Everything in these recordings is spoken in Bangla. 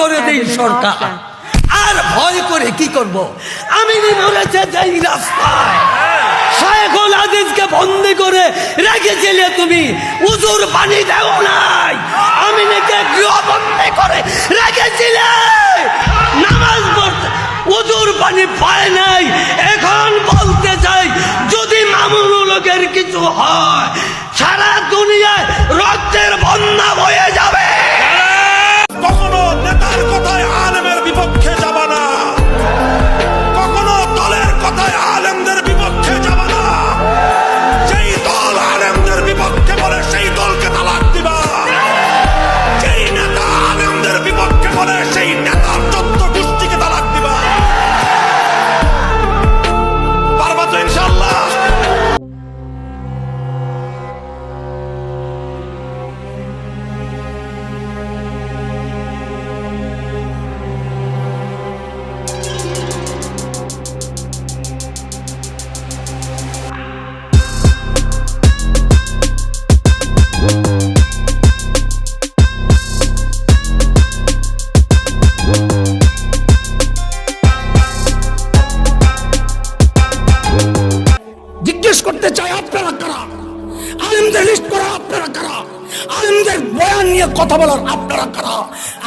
করে দেই সরকার। আর ভয় করে কি করব? আমি বলেছে যাই রাস্তায়। শায়খুল আদিজকে বন্দি করে রেখেছিলে তুমি উজুর পানি দেও নাই। আমি নাকি গৃহবন্দী করে রেখেছিলে নামাজ পড়তে উজুর পানি পায় নাই। এখন বলতে চাই যদি মামুন লোকের কিছু হয় সারা দুনিয়ায় রক্তের বন্যা বয়ে করতে চাই আপনারা কারা? আলেমদের লিস্ট করা আপনারা কারা? আলেমদের বয়ান নিয়ে কথা বলার আপনারা কারা?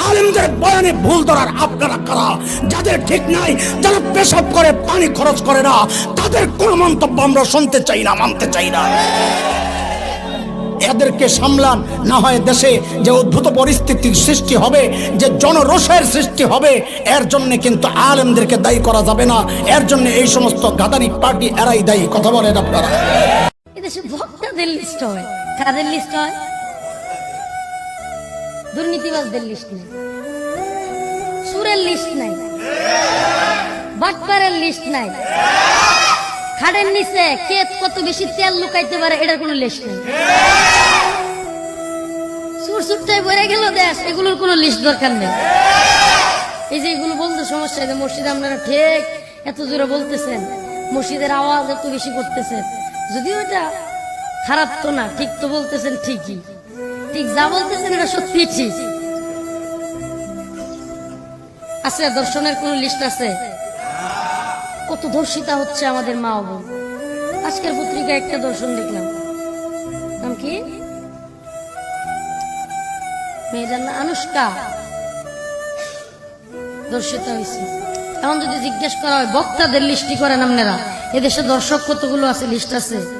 আলেমদের বয়ানে ভুল ধরার আপনারা কারা? যাদের ঠিক নাই, যারা পেশাব করে, পানি খরচ করে না, তাদের কোনো মন্তব্য আমরা শুনতে চাই না, মানতে চাই না। এদেরকে সামলান। না হয় দেশে যে অদ্ভুত পরিস্থিতির সৃষ্টি হবে, যে জনরোষের সৃষ্টি হবে, এর জন্য কিন্তু আলেমদেরকে দায়ী করা যাবে না। এর জন্য এই সমস্ত গাদারি পার্টি এরাই দায়ী, কথা বলেন আপনারা। লিস্ট হয়। লিস্ট নেই। সুরের লিস্ট নাই। লিস্ট নাই। খাড়ের নিচে কে কত বেশি তেল লুকাইতে পারে, এটার কোনো লিস্ট নেই। সুর সুরটাই বেড়ে গেল দেশ। এগুলোর কোনো লিস্ট দরকার নেই। এই যে এগুলো বলতে সমস্যা যে মসজিদে আপনারা ঠিক এত জোরে বলতেছেন, মসজিদের আওয়াজ এত বেশি করতেছেন। যদিও এটা খারাপ তো না, ঠিক তো বলতেছেন ঠিকই। ঠিক যা বলতেছেন এটা সত্যি ঠিক। আছে, দর্শনের কোন লিস্ট আছে? কত ধর্ষিতা হচ্ছে আমাদের মা বোন আজকের পত্রিকায় একটা দর্শন দেখলাম। নাম কি? মেয়েটার নাম আনুষ্কা। দর্শিত হয়েছে। এখন যদি জিজ্ঞেস করা হয়, বক্তাদের লিস্টি করেন আপনারা। এদেশে দর্শক কতগুলো আছে, লিস্ট আছে?